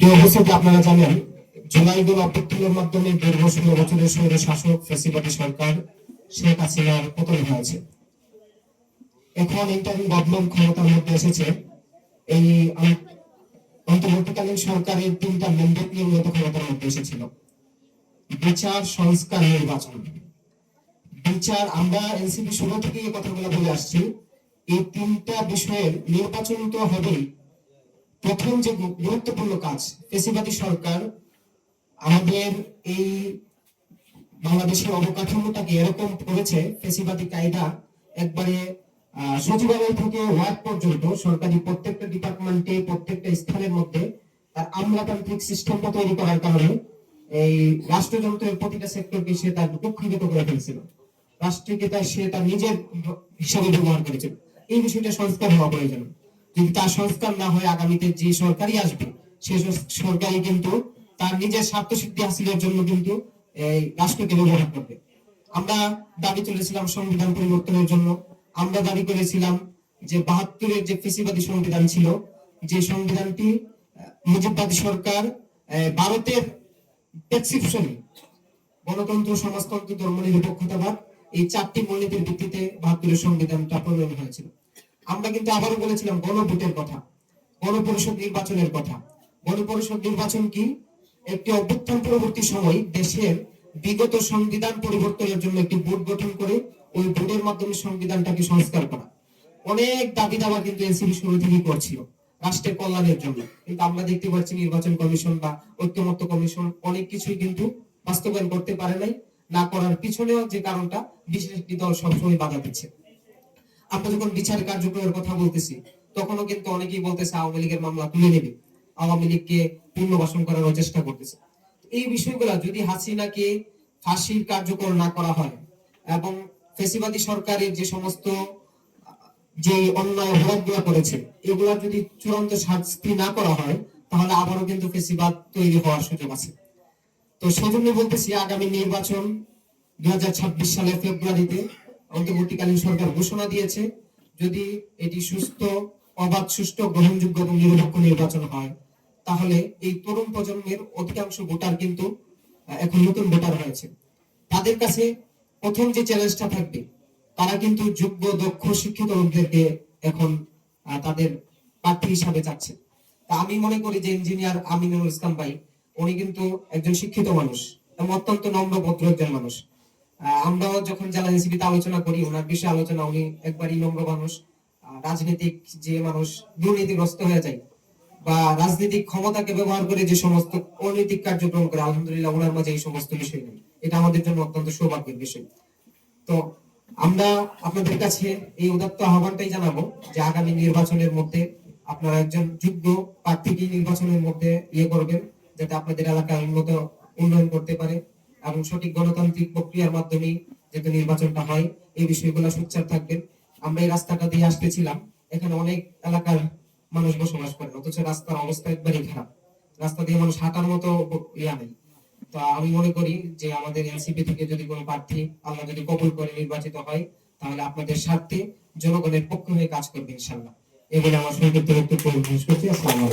আপনারা জানেন? জুলাই গণ অভ্যুত্থানের মাধ্যমে দীর্ঘ ষোলো বছরের স্বৈর শাসক ফেসিবাদী সরকার শেখ হাসিনার পতন হয়েছে। এখন ইন্টারিম গভর্নমেন্ট ক্ষমতার মধ্যে এসেছে। এই অন্তর্বর্তীকালীন সরকারের তিনটা ম্যান্ডেট নিয়ে মূলত ক্ষমতার মধ্যে এসেছিল। বিচার, সংস্কার, নির্বাচন। বিচার, আমরা এনসিপি শুরু থেকে এই কথাগুলো বলে আসছি। এই তিনটা বিষয়ের নির্বাচন তো হবেই। প্রথম যে গুরুত্বপূর্ণ কাজ, ফেসিবাদী সরকার, আমাদের এই বাংলাদেশের অবকাঠামোটাকে এরকম করেছে, ফেসিবাদী কায়দা একবারে সচিবালয় থেকে ওয়ার্ড পর্যন্ত, সরকারি প্রত্যেকটা ডিপার্টমেন্টে, প্রত্যেকটা স্থানের মধ্যে তার আমলাতান্ত্রিক সিস্টেমটা তৈরি করার কারণে এই রাষ্ট্রযন্ত্রের প্রতিটা সেক্টরকে সে তার কুক্ষিগত করে ফেলছিল। রাষ্ট্রকে তার সে তার নিজের হিসাবে ব্যবহার করেছিল। এই বিষয়টা সংস্কার হওয়া প্রয়োজন। যদি তার সংস্কার না হয় আগামীতে যে সরকারই আসবে, সে সরকারই কিন্তু তার নিজের স্বার্থ সিদ্ধি হাসিলের জন্য কিন্তু এই রাষ্ট্রকে ব্যবহার করবে। আমরা দাবি তুলেছিলাম সংবিধান পরিবর্তনের জন্য। আমরা দাবি করেছিলাম যে বাহাত্তরের যে ফেসিবাদী সংবিধান ছিল, যে সংবিধানটি মুজিববাদী সরকার ভারতের প্রেসক্রিপশনে গণতন্ত্র, সমাজতন্ত্র ধর্ম নিরপেক্ষতাবাদ এই চারটি মূলনীতির ভিত্তিতে বাহাত্তরের সংবিধানটা প্রণয়ন হয়েছিল। আমরা কিন্তু আবারও বলেছিলাম গণভোটের কথা, গণপরিষদ নির্বাচনের কথা। গণপরিষদ নির্বাচন কি? একটি অভ্যুত্থান পরবর্তী সময় দেশের বিগত সংবিধান পরিবর্তনের জন্য একটি বোর্ড গঠন করে ওই বোর্ডের মাধ্যমে সংবিধানটাকে সংস্কার করা। অনেক দাবি দাবা কিন্তু এনসিপি শুরু থেকেই করছিল রাষ্ট্রের কল্যাণের জন্য। কিন্তু আমরা দেখতে পাচ্ছি নির্বাচন কমিশন বা ঐক্যমত্য কমিশন অনেক কিছুই কিন্তু বাস্তবায়ন করতে পারে নাই, না করার পিছনেও যে কারণটা বিশেষ একটি দল সবসময় বাধা দিচ্ছে। আমরা যখন বিচার কার্যক্রমের কথা বলতেছি, তখনও কিন্তু অনেকেই বলতেছে আওয়ামী লীগের মামলা তুলে নেবে। আওয়ামী লীগকে পুনর্বাসন করার চেষ্টা করতেছে। এই বিষয়গুলো যদি হাসিনাকে ফাঁসির কার্যকর না করা হয় এবং ফেসিবাদী সরকারের যে সমস্ত, যে অন্যায় অপরাধগুলো করেছে, এগুলা যদি চূড়ান্ত শাস্তি না করা হয়, তাহলে আবারও কিন্তু ফেসিবাদ তৈরি হওয়ার সুযোগ আছে। তো সেজন্য বলতেছি আগামী নির্বাচন দুই সালের ফেব্রুয়ারিতে অন্তর্বর্তীকালীন সরকার ঘোষণা দিয়েছে, যদি এটি সুস্থ, অবাধ, সুষ্ঠু, গ্রহণযোগ্য এবং নিরপেক্ষ নির্বাচন হয়, তাহলে এই তরুণ প্রজন্মের অধিকাংশ ভোটার কিন্তু এখন নতুন ভোটার হয়েছে। তাদের কাছে প্রথম যে চ্যালেঞ্জটা থাকবে, তারা কিন্তু যোগ্য, দক্ষ, শিক্ষিত লোকদেরকে এখন তাদের প্রার্থী হিসাবে চাচ্ছে। তা আমি মনে করি যে ইঞ্জিনিয়ার আমিনুল ইসলাম ভাই, উনি কিন্তু একজন শিক্ষিত মানুষ এবং অত্যন্ত নম্র ভদ্র একজন মানুষ। আমরাও যখন জেলা এনসিপিতে আলোচনা করি, ওনার বিষয়ে আলোচনা, উনি একবারই নম্র মানুষ। রাজনৈতিক যে মানুষ দুর্নীতিগ্রস্ত হয়ে যায় বা রাজনৈতিক ক্ষমতাকে ব্যবহার করে যে সমস্ত অনৈতিক কার্যক্রম করে, আলহামদুলিল্লাহ ওনার মাঝে এই সমস্ত বিষয় নেই। এটা আমাদের জন্য অত্যন্ত সৌভাগ্যের বিষয়। তো আমরা আপনাদের কাছে এই উদাত্ত আহ্বানটাই জানাব যে আগামী নির্বাচনের মধ্যে আপনারা একজন যোগ্য প্রার্থীকে নির্বাচনের মধ্যে ইয়ে করবেন, যাতে আপনাদের এলাকায় উন্নত উন্নয়ন করতে পারে। এবং সঠিক গণতান্ত্রিক প্রক্রিয়ার মাধ্যমে যাতে নির্বাচনটা হয়, এই বিষয়গুলো সোচ্চার থাকবেন। আমরা এই রাস্তাটা দিয়ে আসতেছিলাম। এখানে অনেক এলাকার মানুষ বসবাস করেন অথচ রাস্তার অবস্থা একবারই খারাপ। রাস্তা দিয়ে মানুষ হাঁটার মতো ইয়া নেই। তো আমি মনে করি যে আমাদের এনসিপি থেকে যদি কোনো প্রার্থী আল্লাহ যদি কবুল করে নির্বাচিত হয়, তাহলে আপনাদের স্বার্থে জনগণের পক্ষ হয়ে কাজ করবে ইনশাল্লাহ এগুলো আমার সংক্ষিপ্ত বক্তব্য শেষ করছি। আসসালামু